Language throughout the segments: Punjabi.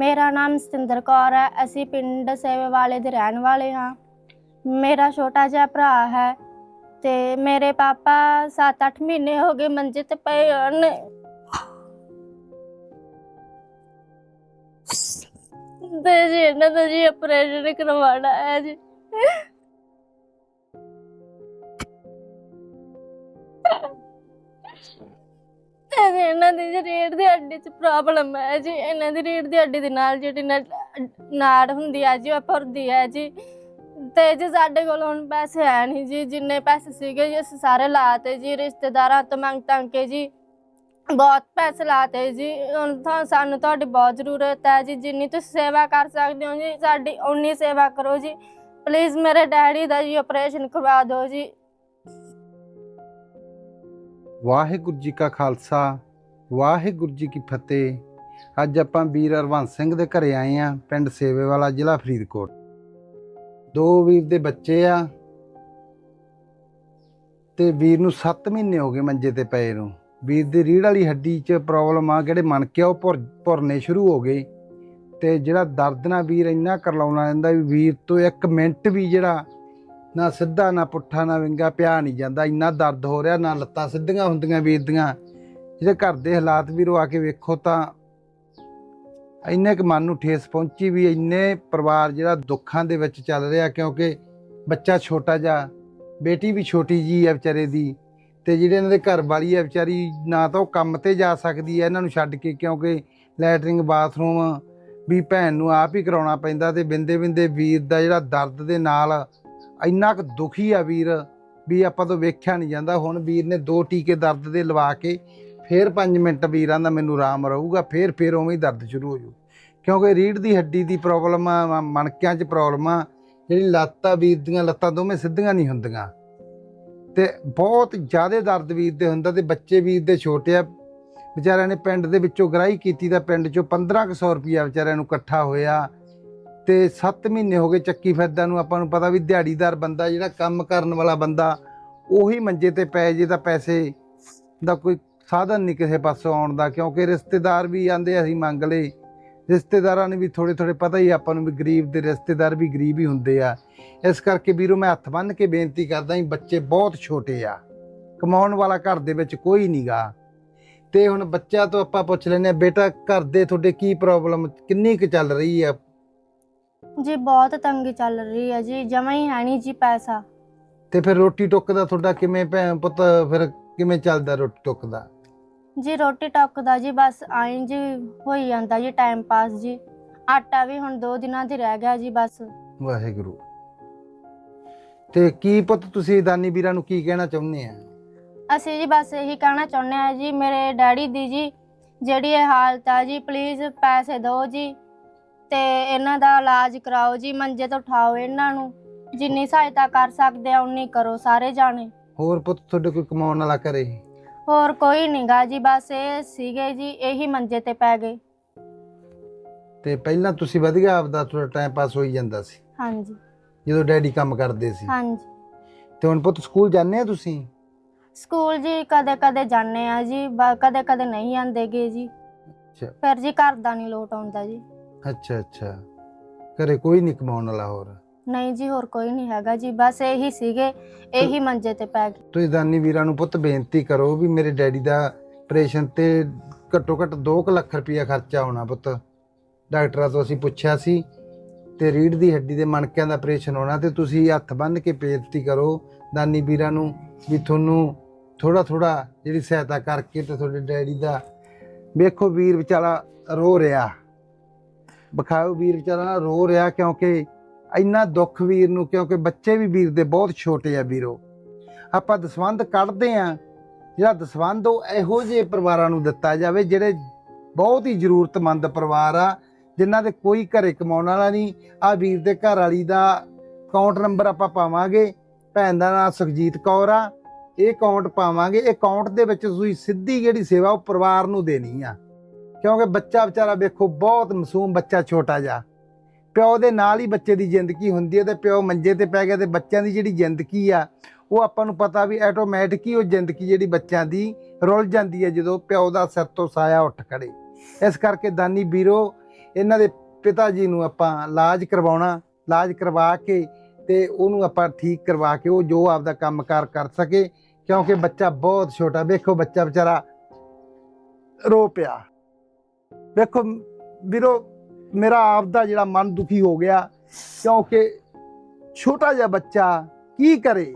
ਮੇਰਾ ਨਾਮ ਸਤਿੰਦਰ ਕੌਰ ਹੈ, ਅਸੀਂ ਪਿੰਡ ਸੇਵੇ ਵਾਲੇ ਦੇ ਰਹਿਣ ਵਾਲੇ ਹਾਂ। ਮੇਰਾ ਛੋਟਾ ਜਿਹਾ ਭਰਾ ਹੈ ਤੇ ਮੇਰੇ ਪਾਪਾ 7-8 ਮਹੀਨੇ ਹੋ ਗਏ ਮੰਜੇ ਤੇ ਪਏ ਹਨ। ਤੇ ਜੀ ਇਹਨਾਂ ਦਾ ਜੀ ਆਪਰੇਸ਼ਨ ਕਰਵਾਉਣਾ ਹੈ ਜੀ। ਜੀ 'ਚ ਪ੍ਰੋਬਲਮ ਹੈ ਜੀ। ਇਹਨਾਂ ਦੀ ਰੀੜ ਦੀ ਹੱਡੀ ਦੇ ਨਾਲ ਜਿਹੜੀ ਨਾ- ਨਾੜ ਹੁੰਦੀ ਹੈ ਜੀ, ਉਹ ਭਰਦੀ ਹੈ ਜੀ। ਤੇ ਜੀ ਸਾਡੇ ਕੋਲ ਹੁਣ ਪੈਸੇ ਹੈ ਨਹੀਂ ਜੀ, ਜਿੰਨੇ ਪੈਸੇ ਸੀਗੇ ਜੀ, ਅਸੀਂ ਸਾਰੇ ਲਾਤੇ ਜੀ, ਰਿਸ਼ਤੇਦਾਰਾਂ ਤੋਂ ਮੰਗ ਤੰਗ ਕੇ ਜੀ। ਬਹੁਤ ਪੈਸੇ ਲਾਤੇ ਜੀ। ਹੁਣ ਤਾਂ ਸਾਨੂੰ ਤੁਹਾਡੀ ਬਹੁਤ ਜ਼ਰੂਰਤ ਹੈ ਜੀ, ਜਿੰਨੀ ਤੁਸੀਂ ਸੇਵਾ ਕਰ ਸਕਦੇ ਹੋ ਜੀ, ਸਾਡੀ ਉਨੀ ਸੇਵਾ ਕਰੋ ਜੀ। ਪਲੀਜ਼ ਮੇਰੇ ਡੈਡੀ ਦਾ ਜੀ ਆਪਰੇਸ਼ਨ ਕਰਵਾ ਦਿਓ ਜੀ। ਵਾਹਿਗੁਰੂ ਜੀ ਕਾ ਖਾਲਸਾ। ਵਾਹਿਗੁਰੂ ਜੀ ਕੀ ਫਤਿਹ। ਅੱਜ ਆਪਾਂ ਵੀਰ ਹਰਵੰਸ ਸਿੰਘ ਦੇ ਘਰੇ ਆਏ ਆ, ਪਿੰਡ ਸੇਵੇ ਵਾਲਾ ਜ਼ਿਲ੍ਹਾ ਫਰੀਦਕੋਟ। ਦੋ ਵੀਰ ਦੇ ਬੱਚੇ ਆ ਤੇ ਵੀਰ ਨੂੰ 7 ਮਹੀਨੇ ਹੋ ਗਏ ਮੰਜੇ ਤੇ ਪਏ ਨੂੰ। ਵੀਰ ਦੀ ਰੀੜ ਵਾਲੀ ਹੱਡੀ 'ਚ ਪ੍ਰੋਬਲਮ ਆ, ਜਿਹੜੇ ਮਣਕੇ ਆ, ਉਹ ਭੁਰ, ਭੁਰਨੇ ਸ਼ੁਰੂ ਹੋ ਗਏ ਤੇ ਜਿਹੜਾ ਦਰਦ ਨਾਲ ਵੀਰ ਇੰਨਾ ਕਰਲਾਉਣਾ ਰਹਿੰਦਾ ਵੀ ਵੀਰ ਤੋਂ ਇੱਕ ਮਿੰਟ ਵੀ ਜਿਹੜਾ ਨਾ ਸਿੱਧਾ ਨਾ ਪੁੱਠਾ ਨਾ ਵਿੰਗਾ ਪਿਆ ਨਹੀਂ ਜਾਂਦਾ। ਇੰਨਾ ਦਰਦ ਹੋ ਰਿਹਾ, ਨਾ ਲੱਤਾਂ ਸਿੱਧੀਆਂ ਹੁੰਦੀਆਂ ਵੀਰ ਦੀਆਂ। ਜਿਹੜੇ ਘਰ ਦੇ ਹਾਲਾਤ ਵੀਰੋ ਆ ਕੇ ਵੇਖੋ ਤਾਂ ਇੰਨੇ ਕੁ ਮਨ ਨੂੰ ਠੇਸ ਪਹੁੰਚੀ ਵੀ ਇੰਨੇ ਪਰਿਵਾਰ ਜਿਹੜਾ ਦੁੱਖਾਂ ਦੇ ਵਿੱਚ ਚੱਲ ਰਿਹਾ ਕਿਉਂਕਿ ਬੱਚਾ ਛੋਟਾ ਜਿਹਾ, ਬੇਟੀ ਵੀ ਛੋਟੀ ਜੀ ਹੈ ਵਿਚਾਰੇ ਦੀ ਤੇ ਜਿਹੜੇ ਇਹਨਾਂ ਦੇ ਘਰ ਵਾਲੀ ਹੈ ਵਿਚਾਰੀ ਨਾ ਤਾਂ ਉਹ ਕੰਮ ਤੇ ਜਾ ਸਕਦੀ ਹੈ, ਇਹਨਾਂ ਨੂੰ ਛੱਡ ਕੇ ਕਿਉਂਕਿ ਲੈਟਰਿੰਗ, ਬਾਥਰੂਮ ਵੀ ਭੈਣ ਨੂੰ ਆਪ ਹੀ ਕਰਾਉਣਾ ਪੈਂਦਾ ਤੇ ਬਿੰਦੇ ਬਿੰਦੇ ਵੀਰ ਦਾ ਜਿਹੜਾ ਦਰਦ ਦੇ ਨਾਲ ਇੰਨਾ ਕੁ ਦੁਖੀ ਆ ਵੀਰ ਵੀ ਆਪਾਂ ਤੋਂ ਵੇਖਿਆ ਨਹੀਂ ਜਾਂਦਾ। ਹੁਣ ਵੀਰ ਨੇ ਦੋ ਟੀਕੇ ਦਰਦ ਦੇ ਲਵਾ ਕੇ ਫੇਰ 5 ਮਿੰਟ ਵੀਰਾਂ ਦਾ ਮੈਨੂੰ ਆਰਾਮ ਰਹੂਗਾ, ਫੇਰ ਫੇਰ ਉਵੇਂ ਹੀ ਦਰਦ ਸ਼ੁਰੂ ਹੋ ਜੂ। ਕਿਉਂਕਿ ਰੀੜ ਦੀ ਹੱਡੀ ਦੀ ਪ੍ਰੋਬਲਮ ਆ ਮਣਕਿਆਂ 'ਚ ਪ੍ਰੋਬਲਮ ਆ, ਜਿਹੜੀ ਲੱਤ ਆ ਵੀਰ ਦੀਆਂ ਲੱਤਾਂ ਦੋਵੇਂ ਸਿੱਧੀਆਂ ਨਹੀਂ ਹੁੰਦੀਆਂ। ਤੇ ਬਹੁਤ ਜ਼ਿਆਦਾ ਦਰਦ ਵੀਰ ਦੇ ਹੁੰਦਾ ਤੇ ਬੱਚੇ ਵੀਰ ਦੇ ਛੋਟੇ ਆ। ਵਿਚਾਰਿਆਂ ਨੇ ਪਿੰਡ ਦੇ ਵਿੱਚੋਂ ਗ੍ਰਾਹੀ ਕੀਤੀ ਤਾਂ ਪਿੰਡ 'ਚੋਂ 1500 ਰੁਪਿਆ ਵਿਚਾਰਿਆਂ ਨੂੰ ਇਕੱਠਾ ਹੋਇਆ। ਤੇ 7 ਮਹੀਨੇ ਹੋ ਗਏ ਚੱਕੀ ਫਿਰਦਾ ਨੂੰ ਆਪਾਂ ਨੂੰ ਪਤਾ ਵੀ ਦਿਹਾੜੀਦਾਰ ਬੰਦਾ ਜਿਹੜਾ ਕੰਮ ਕਰਨ ਵਾਲਾ ਬੰਦਾ, ਉਹੀ ਮੰਜੇ ਤੇ ਪੈ ਜੇ ਤਾਂ ਪੈਸੇ ਦਾ ਕੋਈ ਸਾਧਨ ਨਹੀਂ ਕਿਸੇ ਪਾਸੋਂ ਆਉਣ ਦਾ ਕਿਉਂਕਿ ਰਿਸ਼ਤੇਦਾਰ ਵੀ ਆਂਦੇ ਅਸੀਂ ਮੰਗ ਲਏ। ਰਿਸ਼ਤੇਦਾਰਾਂ ਨੇ ਵੀ ਥੋੜੇ ਥੋੜੇ ਪਤਾ ਹੀ ਆਪਾਂ ਨੂੰ ਵੀ ਗਰੀਬ ਦੇ ਰਿਸ਼ਤੇਦਾਰ ਵੀ ਗਰੀਬ ਹੀ ਹੁੰਦੇ ਆ। ਇਸ ਕਰਕੇ ਵੀਰੋ ਮੈਂ ਹੱਥ ਬੰਨ੍ਹ ਕੇ ਬੇਨਤੀ ਕਰਦਾ ਹਾਂ ਬੱਚੇ ਬਹੁਤ ਛੋਟੇ ਆ। ਕਮਾਉਣ ਵਾਲਾ ਘਰ ਦੇ ਵਿੱਚ ਕੋਈ ਨਹੀਂਗਾ ਤੇ ਹੁਣ ਬੱਚਾ ਤੋਂ ਆਪਾਂ ਪੁੱਛ ਲੈਨੇ ਆ ਬੇਟਾ ਘਰ ਦੇ ਤੁਹਾਡੇ ਕੀ ਪ੍ਰੋਬਲਮ ਕਿੰਨੀ ਕੁ ਚੱਲ ਰਹੀ ਆ? ਜੀ ਬਹੁਤ ਤੰਗੀ ਚੱਲ ਰਹੀ ਹੈ ਜੀ ਜਮਾ ਹੀ ਹੈ ਨਹੀਂ ਜੀ ਪੈਸਾ। ਤੇ ਫਿਰ ਰੋਟੀ ਟੁੱਕ ਦਾ ਤੁਹਾਡਾ ਕਿਵੇਂ ਭੈਣ ਪੁੱਤ ਫਿਰ ਕਿਵੇਂ ਚੱਲਦਾ ਰੋਟੀ ਟੁੱਕ ਦਾ ਜੀ ਰੋਟੀ ਟੱਕ ਦਾ ਜੀ ਬਸ ਆਈ ਜੀ ਹੋਈ ਜਾਂਦਾ ਜੀ ਟਾਈਮ ਪਾਸ ਜੀ। ਆਟਾ ਵੀ ਹੁਣ ਦੋ ਦਿਨਾਂ ਦੀ ਰਹਿ ਗਿਆ ਜੀ ਬਸ। ਵਾਹਿਗੁਰੂ। ਤੇ ਕੀ ਪੁੱਤ ਤੁਸੀਂ ਦਾਨੀ ਵੀਰਾਂ ਨੂੰ ਕੀ ਕਹਿਣਾ ਚਾਹੁੰਦੇ ਆ? ਅਸੀਂ ਜੀ ਬਸ ਇਹੀ ਕਹਿਣਾ ਚਾਹੁੰਦੇ ਆ ਜੀ ਮੇਰੇ ਡੈਡੀ ਦੀ ਜੀ ਜਿਹੜੀ ਇਹ ਹਾਲਤ ਆ ਜੀ ਪਲੀਜ਼ ਪੈਸੇ ਦਿਓ ਜੀ ਤੇ ਇਹਨਾਂ ਦਾ ਇਲਾਜ ਕਰਾਓ ਜੀ ਮੰਜੇ ਤੋਂ ਉਠਾਓ ਇਹਨਾਂ ਨੂੰ। ਜਿੰਨੀ ਸਹਾਇਤਾ ਕਰ ਸਕਦੇ ਆ ਉਨੀ ਕਰੋ ਸਾਰੇ ਜਾਣੇ। ਹੋਰ ਪੁੱਤ ਤੁਹਾਡੇ ਕੋਈ ਕਮਾਉਣ ਵਾਲਾ ਕਰੇ? ਹੋਰ ਕੋਈ ਨਹੀਂਗਾ ਜੀ ਬਸ ਇਹ ਸੀਗੇ ਜੀ ਇਹੀ ਮੰਜੇ ਤੇ ਪੈ ਗਏ। ਤੇ ਪਹਿਲਾਂ ਤੁਸੀਂ ਵਧੀਆ ਆਪਦਾ ਤੁਹਾਡਾ ਟਾਈਮ ਪਾਸ ਹੋਈ ਜਾਂਦਾ ਸੀ। ਹਾਂਜੀ। ਜਦੋਂ ਡੈਡੀ ਕੰਮ ਕਰਦੇ ਸੀ। ਹਾਂਜੀ। ਤੇ ਹੁਣ ਪੁੱਤ ਸਕੂਲ ਜਾਂਦੇ ਆ ਤੁਸੀਂ? ਸਕੂਲ ਜੀ ਕਦੇ ਕਦੇ ਜਾਂਦੇ ਆ ਜੀ ਕਦੇ ਕਦੇ ਨਹੀਂ ਆਂਦੇਗੇ ਜੀ। ਅੱਛਾ। ਫਿਰ ਜੀ ਘਰ ਦਾ ਨਹੀਂ ਲੋਟ ਆਉਂਦਾ ਜੀ। ਅੱਛਾ ਅੱਛਾ। ਘਰੇ ਕੋਈ ਨਹੀਂ ਕਮਾਉਣ ਵਾਲਾ ਹੋਰ? ਨਹੀਂ ਜੀ ਹੋਰ ਕੋਈ ਨਹੀਂ ਹੈਗਾ ਜੀ ਬਸ ਇਹੀ ਸੀਗੇ ਇਹੀ ਮੰਜੇ ਤੇ ਪੈ ਗਏ। ਤੁਸੀਂ ਦਾਨੀ ਵੀਰਾਂ ਨੂੰ ਪੁੱਤ ਬੇਨਤੀ ਕਰੋ ਵੀ ਮੇਰੇ ਡੈਡੀ ਦਾ ਆਪਰੇਸ਼ਨ ਤੇ ਘੱਟੋ ਘੱਟ 2 ਲੱਖ ਰੁਪਇਆ ਖਰਚਾ ਆਉਣਾ ਪੁੱਤ। ਡਾਕਟਰਾਂ ਤੋਂ ਅਸੀਂ ਪੁੱਛਿਆ ਸੀ ਤੇ ਰੀੜ ਦੀ ਹੱਡੀ ਦੇ ਮਣਕਿਆਂ ਦਾ ਆਪਰੇਸ਼ਨ ਹੋਣਾ ਤੇ ਤੁਸੀਂ ਹੱਥ ਬੰਨ੍ਹ ਕੇ ਬੇਨਤੀ ਕਰੋ ਦਾਨੀ ਵੀਰਾਂ ਨੂੰ ਵੀ ਤੁਹਾਨੂੰ ਥੋੜਾ ਥੋੜਾ ਜਿਹੜੀ ਸਹਾਇਤਾ ਕਰਕੇ ਤੇ ਤੁਹਾਡੇ ਡੈਡੀ ਦਾ। ਵੇਖੋ ਵੀਰ ਵਿਚਾਰਾ ਰੋ ਰਿਹਾ। ਬਖਾਓ ਵੀਰ ਵਿਚਾਰਾ ਰੋ ਰਿਹਾ ਕਿਉਂਕਿ ਇੰਨਾ ਦੁੱਖ ਵੀਰ ਨੂੰ, ਕਿਉਂਕਿ ਬੱਚੇ ਵੀ ਵੀਰ ਦੇ ਬਹੁਤ ਛੋਟੇ ਆ ਵੀਰੋ। ਆਪਾਂ ਦਸਵੰਧ ਕੱਢਦੇ ਆ, ਜਿਹੜਾ ਦਸਵੰਧ ਉਹ ਇਹੋ ਜਿਹੇ ਪਰਿਵਾਰਾਂ ਨੂੰ ਦਿੱਤਾ ਜਾਵੇ, ਜਿਹੜੇ ਬਹੁਤ ਹੀ ਜ਼ਰੂਰਤਮੰਦ ਪਰਿਵਾਰ ਆ, ਜਿਨ੍ਹਾਂ ਦੇ ਕੋਈ ਘਰੇ ਕਮਾਉਣ ਵਾਲਾ ਨਹੀਂ। ਆ ਵੀਰ ਦੇ ਘਰ ਵਾਲੀ ਦਾ ਅਕਾਊਂਟ ਨੰਬਰ ਆਪਾਂ ਪਾਵਾਂਗੇ, ਭੈਣ ਦਾ ਨਾਮ ਸੁਖਜੀਤ ਕੌਰ ਆ, ਇਹ ਅਕਾਊਂਟ ਪਾਵਾਂਗੇ। ਇਹ ਅਕਾਊਂਟ ਦੇ ਵਿੱਚ ਤੁਸੀਂ ਸਿੱਧੀ ਜਿਹੜੀ ਸੇਵਾ ਉਹ ਪਰਿਵਾਰ ਨੂੰ ਦੇਣੀ ਆ। ਕਿਉਂਕਿ ਬੱਚਾ ਵਿਚਾਰਾ ਵੇਖੋ, ਬਹੁਤ ਮਾਸੂਮ ਬੱਚਾ ਛੋਟਾ ਜਿਹਾ। ਪਿਓ ਦੇ ਨਾਲ ਹੀ ਬੱਚੇ ਦੀ ਜ਼ਿੰਦਗੀ ਹੁੰਦੀ ਹੈ ਤੇ ਪਿਓ ਮੰਜੇ ਤੇ ਪੈ ਗਿਆ ਤੇ ਬੱਚਿਆਂ ਦੀ ਜਿਹੜੀ ਜ਼ਿੰਦਗੀ ਆ, ਉਹ ਆਪਾਂ ਨੂੰ ਪਤਾ ਵੀ ਆਟੋਮੈਟਿਕ ਹੀ ਉਹ ਜ਼ਿੰਦਗੀ ਜਿਹੜੀ ਬੱਚਿਆਂ ਦੀ ਰੁੱਲ ਜਾਂਦੀ ਹੈ ਜਦੋਂ ਪਿਓ ਦਾ ਸਿਰ ਤੋਂ ਸਾਇਆ ਉੱਠ ਖੜੇ। ਇਸ ਕਰਕੇ ਦਾਨੀ ਵੀਰੋ, ਇਹਨਾਂ ਦੇ ਪਿਤਾ ਜੀ ਨੂੰ ਆਪਾਂ ਇਲਾਜ ਕਰਵਾਉਣਾ, ਇਲਾਜ ਕਰਵਾ ਕੇ ਤੇ ਉਹਨੂੰ ਆਪਾਂ ਠੀਕ ਕਰਵਾ ਕੇ ਉਹ ਜੋ ਆਪਦਾ ਕੰਮਕਾਰ ਕਰ ਸਕੇ, ਕਿਉਂਕਿ ਬੱਚਾ ਬਹੁਤ ਛੋਟਾ, ਵੇਖੋ ਬੱਚਾ ਵਿਚਾਰਾ ਰੋ ਪਿਆ। ਵੇਖੋ ਵੀਰੋ ਮੇਰਾ ਆਪਦਾ ਜਿਹੜਾ ਮਨ ਦੁਖੀ ਹੋ ਗਿਆ, ਕਿਉਂਕਿ ਛੋਟਾ ਜਿਹਾ ਬੱਚਾ ਕੀ ਕਰੇ?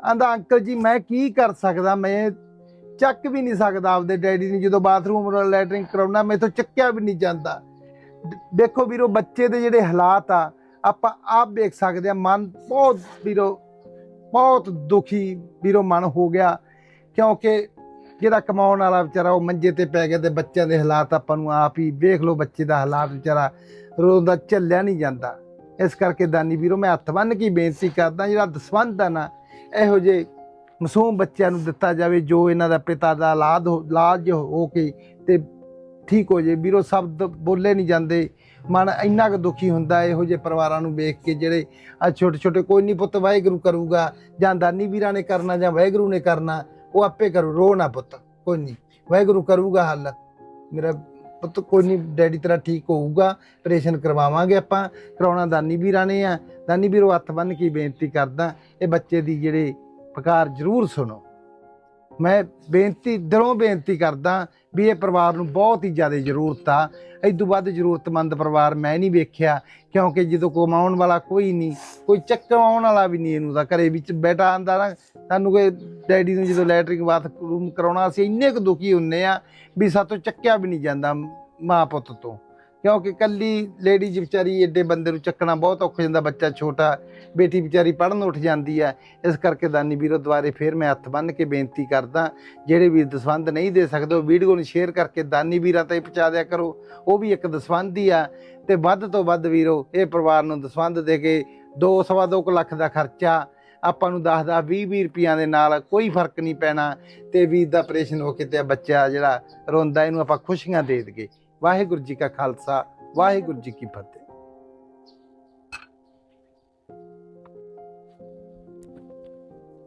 ਆਂਦਾ ਅੰਕਲ ਜੀ, ਮੈਂ ਕੀ ਕਰ ਸਕਦਾ? ਮੈਂ ਚੱਕ ਵੀ ਨਹੀਂ ਸਕਦਾ ਆਪਦੇ ਡੈਡੀ ਨੂੰ ਜਦੋਂ ਬਾਥਰੂਮ ਲੈਟਰਿੰਗ ਕਰਾਉਣਾ ਮੈਥੋਂ ਚੱਕਿਆ ਵੀ ਨਹੀਂ ਜਾਂਦਾ। ਦੇਖੋ ਵੀਰੋ, ਬੱਚੇ ਦੇ ਜਿਹੜੇ ਹਾਲਾਤ ਆ, ਆਪਾਂ ਆਪ ਦੇਖ ਸਕਦੇ ਆ, ਮਨ ਬਹੁਤ ਵੀਰੋ, ਬਹੁਤ ਦੁਖੀ ਵੀਰੋ ਮਨ ਹੋ ਗਿਆ, ਕਿਉਂਕਿ ਜਿਹੜਾ ਕਮਾਉਣ ਵਾਲਾ ਵਿਚਾਰਾ ਉਹ ਮੰਜੇ ਤੇ ਪੈ ਗਿਆ ਤੇ ਬੱਚਿਆਂ ਦੇ ਹਾਲਾਤ ਆਪਾਂ ਨੂੰ ਆਪ ਹੀ ਵੇਖ ਲਓ ਬੱਚੇ ਦਾ ਹਾਲਾਤ ਵਿਚਾਰਾ ਰੋਂਦਾ ਝੱਲਿਆ ਨਹੀਂ ਜਾਂਦਾ। ਇਸ ਕਰਕੇ ਦਾਨੀ ਵੀਰੋ ਮੈਂ ਹੱਥ ਬੰਨ੍ਹ ਕੇ ਬੇਨਤੀ ਕਰਦਾ ਜਿਹੜਾ ਦਸਵੰਧ ਆ ਨਾ, ਇਹੋ ਜੇ ਮਾਸੂਮ ਬੱਚਿਆਂ ਨੂੰ ਦਿੱਤਾ ਜਾਵੇ ਜੋ ਇਹਨਾਂ ਦਾ ਪਿਤਾ ਦਾ ਔਲਾਦ ਹੋ- ਇਲਾਜ ਹੋ ਕੇ ਤੇ ਠੀਕ ਹੋ ਜੇ। ਵੀਰੋ ਸ਼ਬਦ ਬੋਲੇ ਨਹੀਂ ਜਾਂਦੇ, ਮਨ ਇੰਨਾ ਕੁ ਦੁਖੀ ਹੁੰਦਾ, ਇਹੋ ਜਿਹੇ ਪਰਿਵਾਰਾਂ ਨੂੰ ਵੇਖ ਕੇ ਜਿਹੜੇ ਆ ਛੋਟੇ ਛੋਟੇ ਕੋਈ ਨਹੀਂ ਪੁੱਤ ਵਾਹਿਗੁਰੂ ਕਰੂਗਾ ਜਾਂ ਦਾਨੀ ਵੀਰਾਂ ਨੇ ਕਰਨਾ ਜਾਂ ਵਾਹਿਗੁਰੂ ਨੇ ਕਰਨਾ ਉਹ ਆਪੇ ਕਰੂ, ਰੋ ਨਾ ਪੁੱਤ, ਕੋਈ ਨਹੀਂ ਵਾਹਿਗੁਰੂ ਕਰੂਗਾ ਹੱਲ। ਮੇਰਾ ਪੁੱਤ, ਕੋਈ ਨਹੀਂ ਡੈਡੀ ਤੇਰਾ ਠੀਕ ਹੋਊਗਾ ਆਪਰੇਸ਼ਨ ਕਰਵਾਵਾਂਗੇ ਆਪਾਂ। ਕਰਾਉਣਾ ਦਾਨੀ ਵੀਰਾਂ ਨੇ ਆ। ਦਾਨੀ ਵੀਰੋ, ਹੱਥ ਬੰਨ ਕੇ ਬੇਨਤੀ ਕਰਦਾ, ਇਹ ਬੱਚੇ ਦੀ ਜਿਹੜੇ ਪੁਕਾਰ ਜ਼ਰੂਰ ਸੁਣੋ। ਮੈਂ ਬੇਨਤੀ, ਦਿਲੋਂ ਬੇਨਤੀ ਕਰਦਾ ਵੀ ਇਹ ਪਰਿਵਾਰ ਨੂੰ ਬਹੁਤ ਹੀ ਜ਼ਿਆਦਾ ਜ਼ਰੂਰਤ ਆ। ਤੋਂ ਵੱਧ ਜ਼ਰੂਰਤਮੰਦ ਪਰਿਵਾਰ ਮੈਂ ਨਹੀਂ ਵੇਖਿਆ, ਕਿਉਂਕਿ ਜਦੋਂ ਕਮਾਉਣ ਵਾਲਾ ਕੋਈ ਨਹੀਂ, ਕੋਈ ਚੱਕਵਾਉਣ ਵਾਲਾ ਵੀ ਨਹੀਂ ਇਹਨੂੰ ਤਾਂ ਘਰੇ ਵਿੱਚ ਬੈਠਾ ਆਂਦਾ ਨਾ। ਸਾਨੂੰ ਕੋਈ ਡੈਡੀ ਨੂੰ ਜਦੋਂ ਲੈਟਰਿੰਗ ਬਾਥਰੂਮ ਕਰਾਉਣਾ, ਅਸੀਂ ਇੰਨੇ ਕੁ ਦੁਖੀ ਹੁੰਨੇ ਆ ਵੀ ਸਾਤੋਂ ਚੱਕਿਆ ਵੀ ਨਹੀਂ ਜਾਂਦਾ ਮਾਂ ਪੁੱਤ ਤੋਂ। ਕਿਉਂਕਿ ਕੱਲੀ ਲੇਡੀਜ਼ ਵਿਚਾਰੀ ਏਡੇ ਬੰਦੇ ਨੂੰ ਚੱਕਣਾ ਬਹੁਤ ਔਖਾ ਜਾਂਦਾ, ਬੱਚਾ ਛੋਟਾ, ਬੇਟੀ ਵਿਚਾਰੀ ਪੜਨ ਉੱਠ ਜਾਂਦੀ ਹੈ। ਇਸ ਕਰਕੇ ਦਾਨੀ ਵੀਰੋ ਦੁਆਰੇ ਫੇਰ ਮੈਂ ਹੱਥ ਬੰਨ੍ਹ ਕੇ ਬੇਨਤੀ ਕਰਦਾ, ਜਿਹੜੇ ਵੀਰ ਦਸਵੰਧ ਨਹੀਂ ਦੇ ਸਕਦੇ, ਉਹ ਵੀਡੀਓ ਨੂੰ ਸ਼ੇਅਰ ਕਰਕੇ ਦਾਨੀ ਵੀਰਾਂ ਤਾਈਂ ਪਹੁੰਚਾ ਦਿਆ ਕਰੋ। ਉਹ ਵੀ ਇੱਕ ਦਸਵੰਧ ਹੀ ਆ ਤੇ ਵੱਧ ਤੋਂ ਵੱਧ ਵੀਰੋ, ਇਹ ਪਰਿਵਾਰ ਨੂੰ ਦਸਵੰਧ ਦੇ ਕੇ 2 ਸਵਾ ਦੋ ਕੁ ਲੱਖ ਦਾ ਖਰਚਾ, ਆਪਾਂ ਨੂੰ 10 10 20 20 ਰੁਪਈਆਂ ਦੇ ਨਾਲ ਕੋਈ ਫ਼ਰਕ ਨਹੀਂ ਪੈਣਾ ਤੇ ਵੀਰ ਦਾ ਆਪਰੇਸ਼ਨ ਹੋ ਕੇ ਤੇ ਬੱਚਾ ਜਿਹੜਾ ਰੋਂਦਾ, ਇਹਨੂੰ ਆਪਾਂ ਖੁਸ਼ੀਆਂ ਦੇ ਦਈਏ। ਵਾਹਿਗੁਰੂ ਜੀ ਕਾ ਖਾਲਸਾ ਵਾਹਿਗੁਰੂ ਜੀ ਕੀ ਫਤਿਹ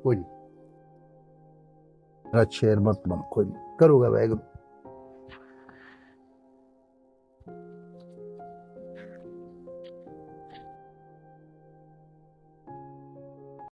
ਕੋਈ ਨਹੀਂ ਅੱਛਾ ਮਤ ਮਨ ਕੋਈ ਨਹੀਂ ਕਰੂਗਾ ਵਾਹਿਗੁਰੂ